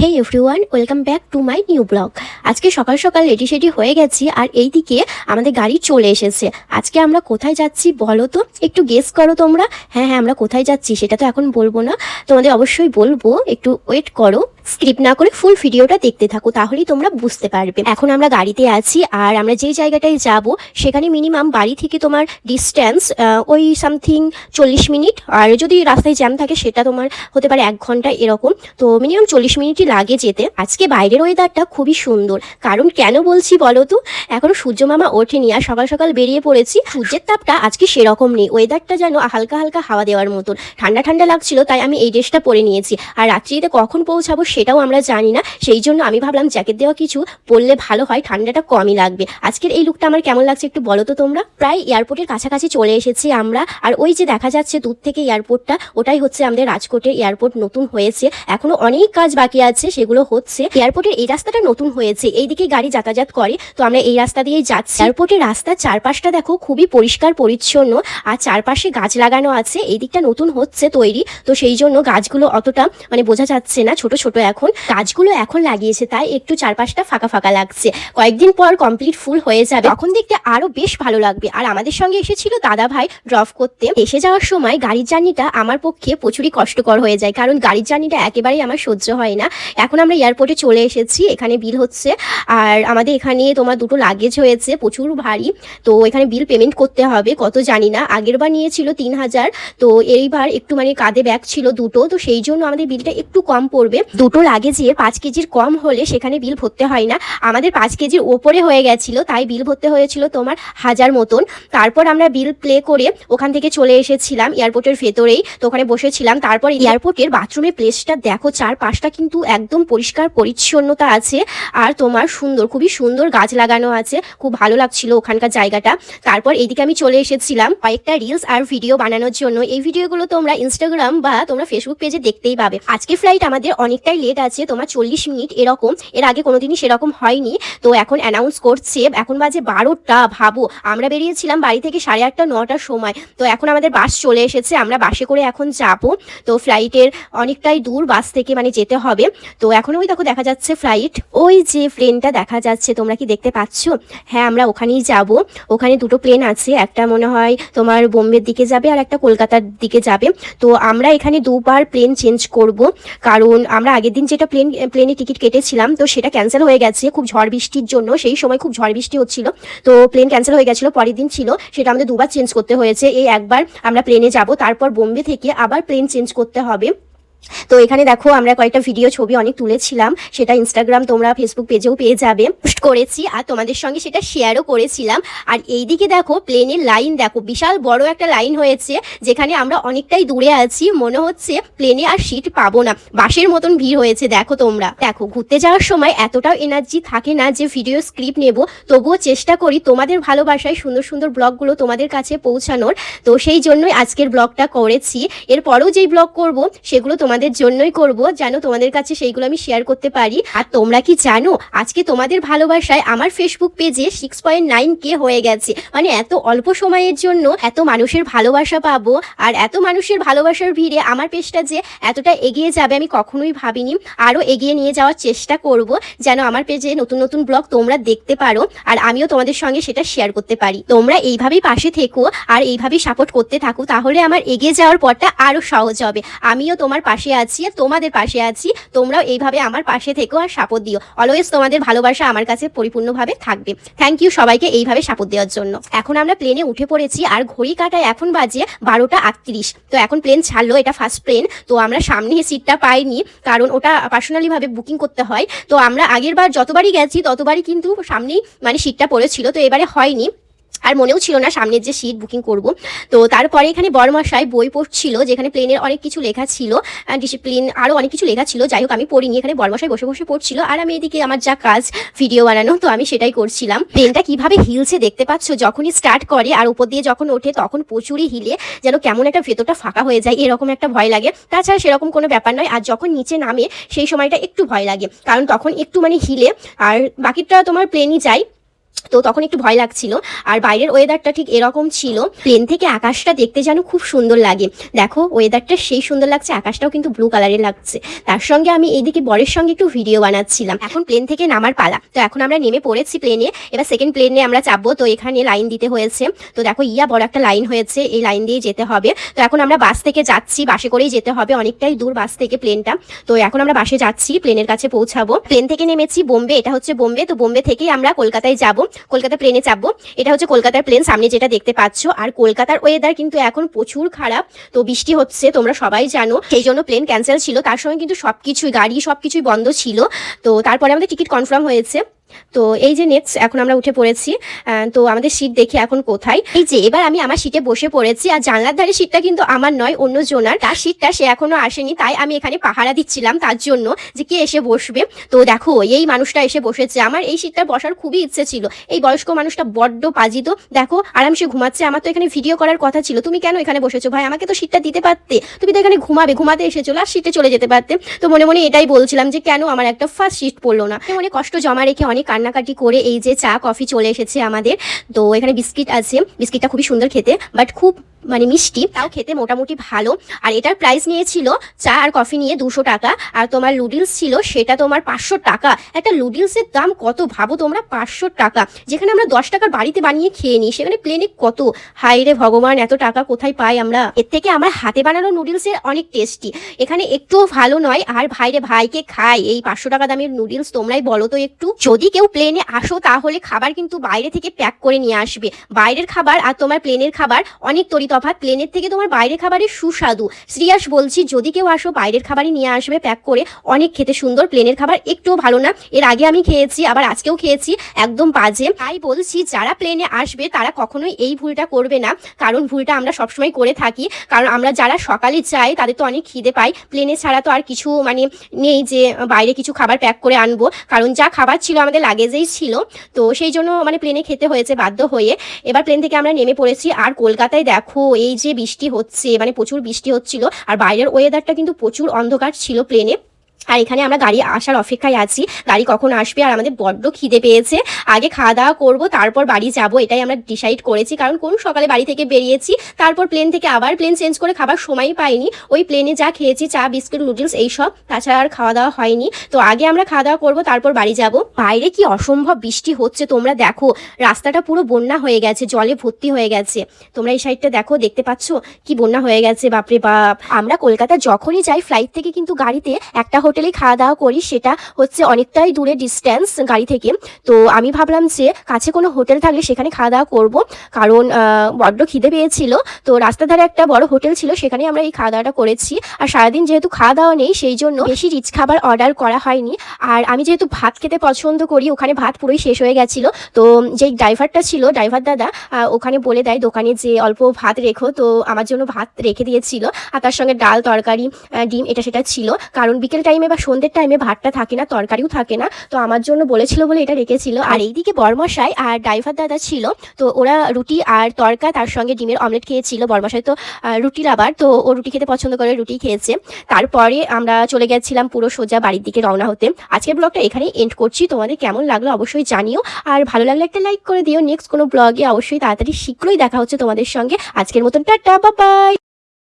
Hey everyone welcome back to my new blog আজকে সকাল সকাল রেডি সেডি হয়ে গেছি আর এই দিকে আমাদের গাড়ি চলে এসেছে। আজকে আমরা কোথায় যাচ্ছি বলো তো? একটু গেস করো তোমরা। হ্যাঁ হ্যাঁ আমরা কোথায় যাচ্ছি সেটা তো এখন বলব না। তোমাদের অবশ্যই বলব, একটু ওয়েট করো। স্ক্রিপ্ট না করে ফুল ভিডিওটা দেখতে থাকো, তাহলেই তোমরা বুঝতে পারবে। এখন আমরা গাড়িতে আছি, আর আমরা যে জায়গাটায় যাব, সেখানে মিনিমাম বাড়ি থেকে তোমার ডিস্ট্যান্স ওই সামথিং চল্লিশ মিনিট, আর যদি রাস্তায় জ্যাম থাকে, সেটা তোমার হতে পারে এক ঘণ্টা এরকম। তো মিনিমাম চল্লিশ মিনিটই লাগে যেতে। আজকে বাইরের ওয়েদারটা খুবই সুন্দর। কারণ কেন বলছি বলো তো? এখনও সূর্য মামা ওঠেনি, আর সকাল সকাল বেরিয়ে পড়েছি। সূর্যের তাপটা আজকে সেরকম নেই। ওয়েদারটা যেন হালকা হালকা হাওয়া দেওয়ার মতন। ঠান্ডা ঠান্ডা লাগছিল, তাই আমি এই ড্রেসটা পরে নিয়েছি। আর রাত্রিতে কখন পৌঁছাবো সেটাও আমরা জানি না। সেই জন্য আমি ভাবলাম জ্যাকেট দেওয়া কিছু পরলে ভালো হয়, ঠান্ডাটা কমই লাগবে। আজকের এই লুকটা আমার কেমন লাগছে একটু বলো তো তোমরা? প্রায় এয়ারপোর্টের কাছাকাছি চলে এসেছি আমরা। আর ওই যে দেখা যাচ্ছে দূর থেকে এয়ারপোর্টটা ওটাই হচ্ছে আমাদের রাজকোটের এয়ারপোর্ট নতুন হয়েছে। এখনও অনেক কাজ বাকি আছে, সেগুলো হচ্ছে। এয়ারপোর্টের এই রাস্তাটা নতুন হয়েছে। এইদিকে গাড়ি যাতায়াত করে, তো আমরা এই রাস্তা দিয়েই যাচ্ছি। এয়ারপোর্টের রাস্তার চারপাশটা দেখো, খুবই পরিষ্কার পরিচ্ছন্ন। আর চারপাশে গাছ লাগানো আছে, এই দিকটা নতুন হচ্ছে তৈরি। তো সেই জন্য গাছগুলো অতটা মানে বোঝা যাচ্ছে না, ছোট ছোট এখন। গাছগুলো এখন লাগিয়েছে, তাই একটু চারপাশটা ফাঁকা ফাঁকা লাগছে। কয়েকদিন পর কমপ্লিট ফুল হয়ে যাবে। তখন দেখতে আরও বেশ ভালো লাগবে। আর আমাদের সঙ্গে এসেছিল দাদা ভাই ড্রপ করতে। এসে যাওয়ার সময় গাড়ির জার্নিটা আমার পক্ষে প্রচুরই কষ্টকর হয়ে যায়। কারণ গাড়ির জার্নিটা একেবারেই আমার সহ্য হয় না। এখন আমরা এয়ারপোর্টে চলে এসেছি। এখানে বিল হচ্ছে। আর আমাদের এখানে তোমার দুটো লাগেজ হয়েছে, প্রচুর ভারী। তো এখানে বিল পেমেন্ট করতে হবে, কত জানি না। আগের বার নিয়েছিল তিন হাজার। তো এইবার একটু মানে কাঁধে ব্যাগ ছিল দুটো। তো সেই জন্য আমাদের বিলটা একটু কম পড়বে। দুটো লাগেজের পাঁচ কেজির কম হলে সেখানে বিল ভরতে হয় না। আমাদের পাঁচ কেজির ওপরে হয়ে গেছিল, তাই বিল ভরতে হয়েছিল তোমার হাজার মতন। তারপর আমরা বিল প্লে করে ওখান থেকে চলে এসেছিলাম এয়ারপোর্টের ভেতরেই, তো ওখানে বসেছিলাম। তারপর এয়ারপোর্টের বাথরুমের প্লেসটা দেখো, চারপাশটা কিন্তু একদম পরিষ্কার পরিচ্ছন্নতা আছে আর তোমার সুন্দর, খুবই সুন্দর গাছ লাগানো আছে, খুব ভালো লাগছিল ওখানকার জায়গাটা। তারপর এইদিকে আমি চলে এসেছিলাম কয়েকটা রিলস আর ভিডিও বানানোর জন্য। এই ভিডিওগুলো তোমরা ইনস্টাগ্রাম বা তোমরা ফেসবুক পেজে দেখতেই পাবে। আজকে ফ্লাইট আমাদের অনেকটাই লেট আছে, তোমার চল্লিশ মিনিট এরকম, এর আগে কোনোদিনই সেরকম হয়নি। তো এখন অ্যানাউন্স করছে, এখন বাজে বারোটা, ভাবো। আমরা বেরিয়েছিলাম বাড়ি থেকে সাড়ে আটটা, নটার সময়। তো এখন আমাদের বাস চলে এসেছে, আমরা বাসে করে এখন যাব। তো ফ্লাইটের অনেকটাই দূর বাস থেকে মানে যেতে হবে। তো এখন ওই দেখো দেখা যাচ্ছে ফ্লাইট ওই যে প্লেনটা দেখা যাচ্ছে, তোমরা কি দেখতে পাচ্ছ? হ্যাঁ আমরা ওখানেই যাব। ওখানে দুটো প্লেন আছে, একটা মনে হয় তোমার বোম্বের দিকে যাবে, আর একটা কলকাতার দিকে যাবে। তো আমরা এখানে দুবার প্লেন চেঞ্জ করব। কারণ আমরা আগের দিন যেটা প্লেন প্লেনে টিকিট কেটেছিলাম, তো সেটা ক্যান্সেল হয়ে গেছে, খুব ঝড় বৃষ্টির জন্য, সেই সময় খুব ঝড় বৃষ্টি হচ্ছিল। তো প্লেন ক্যান্সেল হয়ে গেছিল, পরের দিন ছিল, সেটা আমাদের দুবার চেঞ্জ করতে হয়েছে। এই একবার আমরা প্লেনে যাব, তারপর বোম্বে থেকে আবার প্লেন চেঞ্জ করতে হবে। তো এখানে দেখো, আমরা কয়েকটা ভিডিও ছবি অনেক তুলেছিলাম। সেটা ইনস্টাগ্রাম তোমরা ফেসবুক পেজেও পেয়ে যাবে। পোস্ট করেছি আর তোমাদের সঙ্গে সেটা শেয়ারও করেছিলাম। আর এইদিকে দেখো প্লেনের লাইন দেখো, বিশাল বড় একটা লাইন হয়েছে, যেখানে আমরা অনেকটাই দূরে আছি। মনে হচ্ছে প্লেনে আর সিট পাবো না। বাসের মতন ভিড় হয়েছে, দেখো তোমরা। দেখো, ঘুরতে যাওয়ার সময় এতটাও এনার্জি থাকে না যে ভিডিও স্ক্রিপ্ট নেব। তবুও চেষ্টা করি তোমাদের ভালোবাসায় সুন্দর সুন্দর ব্লগগুলো তোমাদের কাছে পৌঁছানোর। তো সেই জন্যই আজকের ব্লগটা করেছি। এরপরেও যেই ব্লগ করব, সেগুলো তোমাদের জন্যই করব, যেন তোমাদের কাছে সেইগুলো আমি শেয়ার করতে পারি। আর তোমরা কি জানো, আজকে তোমাদের ভালোবাসায় আমার ফেসবুক পেজে সিক্স পয়েন্ট নাইন কে হয়ে গেছে। মানে এত অল্প সময়ের জন্য এত মানুষের ভালোবাসা পাবো, আর এত মানুষের ভালোবাসার ভিড়ে আমার পেজটা যে এতটা এগিয়ে যাবে আমি কখনোই ভাবিনি। আরও এগিয়ে নিয়ে যাওয়ার চেষ্টা করব, যেন আমার পেজে নতুন নতুন ব্লগ তোমরা দেখতে পারো, আর আমিও তোমাদের সঙ্গে সেটা শেয়ার করতে পারি। তোমরা এইভাবেই পাশে থেকো, আর এইভাবেই সাপোর্ট করতে থাকো, তাহলে আমার এগিয়ে যাওয়ার পরটা আরও সহজ হবে। আমিও তোমার পাশে আছি আর তোমাদের পাশে আছি, তোমরাও এইভাবে আমার পাশে থেকো আর সাপোর্ট দিও। অলওয়েজ তোমাদের ভালোবাসা আমার কাছে পরিপূর্ণভাবে থাকবে। থ্যাংক ইউ সবাইকে এইভাবে সাপোর্ট দেওয়ার জন্য। এখন আমরা প্লেনে উঠে পড়েছি আর ঘড়ি কাটায় এখন বাজে বারোটা আটত্রিশ। তো এখন প্লেন ছাড়লো, এটা ফার্স্ট প্লেন তো আমরা সামনে সিটটা পাইনি, কারণ ওটা পার্সোনালিভাবে বুকিং করতে হয়। তো আমরা আগের বার যতবারই গেছি, ততবারই কিন্তু সামনেই মানে সিটটা পড়েছিল, তো এবারে হয়নি। আর মনেও ছিল না সামনের যে সিট বুকিং করব। তো তারপরে এখানে বড়মশাই বই পড়ছিল, যেখানে প্লেনের অনেক কিছু লেখা ছিল ডিসিপ্লিন আরও অনেক কিছু লেখা ছিল। যাই হোক, আমি পড়িনি, এখানে বড়মশাই বসে বসে পড়ছিল। আর আমি এদিকে আমার যা কাজ ভিডিও বানানো, তো আমি সেটাই করছিলাম। প্লেনটা কীভাবে হিলছে দেখতে পাচ্ছ? যখনই স্টার্ট করে আর উপর দিয়ে যখন ওঠে, তখন প্রচুরই হিলে, যেন কেমন একটা ভেতরটা ফাঁকা হয়ে যায়, এরকম একটা ভয় লাগে। তাছাড়া সেরকম কোনো ব্যাপার নয়, আর যখন নিচে নামে, সেই সময়টা একটু ভয় লাগে। কারণ তখন একটু মানে হিলে, আর বাকিটা তোমার প্লেনই যায়। তো তখন একটু ভয় লাগছিল। আর বাইরের ওয়েদারটা ঠিক এরকম ছিল প্লেন থেকে আকাশটা দেখতে যেন খুব সুন্দর লাগে। দেখো ওয়েদারটা সেই সুন্দর লাগছে, আকাশটাও কিন্তু ব্লু কালারের লাগছে। তার সঙ্গে আমি এইদিকে বরের সঙ্গে একটু ভিডিও বানাচ্ছিলাম। এখন প্লেন থেকে নামার পালা। তো এখন আমরা নেমে পড়েছি প্লেনে এবার সেকেন্ড প্লেনে আমরা চাপবো। তো এখানে লাইন দিতে হয়েছে। তো দেখো, ইয়া বড় একটা লাইন হয়েছে। এই লাইন দিয়ে যেতে হবে। তো এখন আমরা বাস থেকে যাচ্ছি। বাসে করেই যেতে হবে। অনেকটাই দূর বাস থেকে প্লেনটা তো এখন আমরা বাসে যাচ্ছি। প্লেনের কাছে পৌঁছাবো। প্লেন থেকে নেমেছি বোম্বে। এটা হচ্ছে বোম্বে। তো বোম্বে থেকেই আমরা কলকাতায় যাব। কলকাতা প্লেনে চাপবো। এটা হচ্ছে কলকাতার প্লেন সামনে যেটা দেখতে পাচ্ছ। আর কলকাতার ওয়েদার কিন্তু এখন প্রচুর খারাপ, তো বৃষ্টি হচ্ছে, তোমরা সবাই জানো। সেই জন্য প্লেন ক্যান্সেল ছিল, তার সঙ্গে কিন্তু সবকিছুই, গাড়ি সবকিছুই বন্ধ ছিল। তো তারপরে আমাদের টিকিট কনফার্ম হয়েছে। তো এই যে নেক্সট এখন আমরা উঠে পড়েছি তো আমাদের সিট দেখে এখন কোথায়। এই যে, এবার আমি আমার সিটে বসে পড়েছি, আর জানলার ধারে সিটটা কিন্তু আমার নয়, অন্য জনার। তার সিটটা সে এখনও আসেনি, তাই আমি এখানে পাহারা দিচ্ছিলাম তার জন্য যে কে এসে বসবে। তো দেখো, এই মানুষটা এসে বসেছে। আমার এই সিটটা বসার খুবই ইচ্ছে ছিল। এই বয়স্ক মানুষটা বড্ড পাজিত। দেখো, আরামসে ঘুমাচ্ছে। আমার তো এখানে ভিডিও করার কথা ছিল। তুমি কেন এখানে বসেছো? ভাই, আমাকে তো সিটটা দিতে পারতে। তুমি তো এখানে ঘুমাবে, ঘুমাতে এসে এসেছ আর সিটে চলে যেতে পারতে। তো মনে মনে এটাই বলছিলাম যে কেন আমার একটা ফার্স্ট সিট পড়ল না। মনে কষ্ট জমা রেখে অনেক কান্নাকাটি করে এই যে চা, কফি চলে এসেছে আমাদের। তো এখানে বিস্কিট আছে। বিস্কিটটা খুবই সুন্দর খেতে বাট খুব মানে মিষ্টি, তাও খেতে মোটামুটি ভালো। আর এটার প্রাইস নিয়েছিল চা আর কফি নিয়ে দুশো টাকা। আর তোমার লুডিলস ছিল সেটা তোমার পাঁচশো টাকা। একটা লুডিলসের দাম কত ভাবো তোমরা? পাঁচশো টাকা। যেখানে আমরা দশ টাকার বাড়িতে বানিয়ে খেয়ে নিই, সেখানে প্লেনে কত? হাই রে ভগবান, এত টাকা কোথায় পাই আমরা? এর থেকে আমার হাতে বানানো নুডলসের অনেক টেস্টি এখানে একটুও ভালো নয়। আর ভাইরে ভাইকে খাই। এই পাঁচশো টাকা দামের নুডলস তোমরাই বলো তো একটু। যদি কেউ প্লেনে আসো, তাহলে খাবার কিন্তু বাইরে থেকে প্যাক করে নিয়ে আসবে। বাইরের খাবার আর তোমার প্লেনের খাবার অনেক তরি তফাৎ প্লেনের থেকে তোমার বাইরের খাবারের সুস্বাদু। সিরিয়াস বলছি, যদি কেউ আসো, বাইরের খাবারই নিয়ে আসবে প্যাক করে। অনেক খেতে সুন্দর প্লেনের খাবার একটুও ভালো না। এর আগে আমি খেয়েছি, আবার আজকেও খেয়েছি, একদম বাজে। তাই বলছি, যারা প্লেনে আসবে, তারা কখনোই এই ভুলটা করবে না। কারণ ভুলটা আমরা সবসময় করে থাকি। কারণ আমরা যারা সকালে যাই, তাদের তো অনেক খিদে পাই প্লেনে ছাড়া তো আর কিছু মানে নেই যে, বাইরে কিছু খাবার প্যাক করে আনব। কারণ যা খাবার ছিল আমাদের লাগেজেই ছিল। তো সেই জন্য মানে প্লেনে খেতে হয়েছে বাধ্য হয়ে। এবার প্লেন থেকে আমরা নেমে পড়েছি আর কলকাতায় দেখো, এই যে বৃষ্টি হচ্ছে মানে প্রচুর বৃষ্টি হচ্ছিল। আর বাইরের ওয়েদারটা কিন্তু প্রচুর অন্ধকার ছিল প্লেনে আর এখানে আমরা গাড়ি আসার অপেক্ষায় আছি। গাড়ি কখন আসবে আর আমাদের বড্ড খিদে পেয়েছে। আগে খাওয়া দাওয়া করব, তারপর বাড়ি যাব, এটাই আমরা ডিসাইড করেছি। কারণ কোন সকালে বাড়ি থেকে বেরিয়েছি, তারপর প্লেন থেকে আবার প্লেন চেঞ্জ করে খাবার সময় পাইনি। ওই প্লেনে যা খেয়েছি, চা, বিস্কুট নুডলস এইসব তাছাড়া আর খাওয়া দাওয়া হয়নি। তো আগে আমরা খাওয়া দাওয়া করব, তারপর বাড়ি যাব। বাইরে কি অসম্ভব বৃষ্টি হচ্ছে তোমরা দেখো। রাস্তাটা পুরো বন্যা হয়ে গেছে, জলে ভর্তি হয়ে গেছে। তোমরা এই সাইডটা দেখো, দেখতে পাচ্ছ? কি বন্যা হয়ে গেছে, বাপরে বাপ। আমরা কলকাতা যখনই যাই ফ্লাইট থেকে কিন্তু গাড়িতে একটা হোটেলে খাওয়া দাওয়া করি, সেটা হচ্ছে অনেকটাই দূরে ডিস্ট্যান্স গাড়ি থেকে। তো আমি ভাবলাম যে কাছে কোনো হোটেল থাকলে সেখানে খাওয়া দাওয়া করব, কারণ বড্ড খিদে পেয়েছিল। তো রাস্তার ধারে একটা বড় হোটেল ছিল সেখানে আমরা এই খাওয়া দাওয়াটা করেছি। আর সারাদিন যেহেতু খাওয়া দাওয়া নেই, সেই জন্য বেশি রিচ খাবার অর্ডার করা হয়নি। আর আমি যেহেতু ভাত খেতে পছন্দ করি, ওখানে ভাত পুরোই শেষ হয়ে গেছিল। তো যেই ড্রাইভারটা ছিল ড্রাইভার দাদা ওখানে বলে দেয়, দোকানে যে অল্প ভাত রেখো। তো আমার জন্য ভাত রেখে দিয়েছিল। আর তার সঙ্গে ডাল, তরকারি ডিম, এটা সেটা ছিল। কারণ বিকেল টাইমে বা সন্ধ্যের টাইমে ভাতটা থাকে না, তরকারিও থাকে না, তো আমার জন্য বলেছিল বলে এটা রেখেছিল। আর এইদিকে বর্মশাই আর ড্রাইভার দাদা ছিল, তো ওরা রুটি আর তরকা তার সঙ্গে ডিমের অমলেট খেয়েছিল বর্মশাই। তো রুটির আবার, তো ও রুটি খেতে পছন্দ করে, রুটি খেয়েছে। তারপরে আমরা চলে গেছিলাম পুরো সোজা বাড়ির দিকে রওনা হতে। আজকের ব্লগটা এখানেই এন্ড করছি। তোমাদের কেমন লাগল অবশ্যই জানিও। আর ভালো লাগলে একটা লাইক করে দিও। নেক্সট কোনো ব্লগে অবশ্যই তাড়াতাড়ি শীঘ্রই দেখা হচ্ছে তোমাদের সঙ্গে। আজকের মতন টাটা বাবাই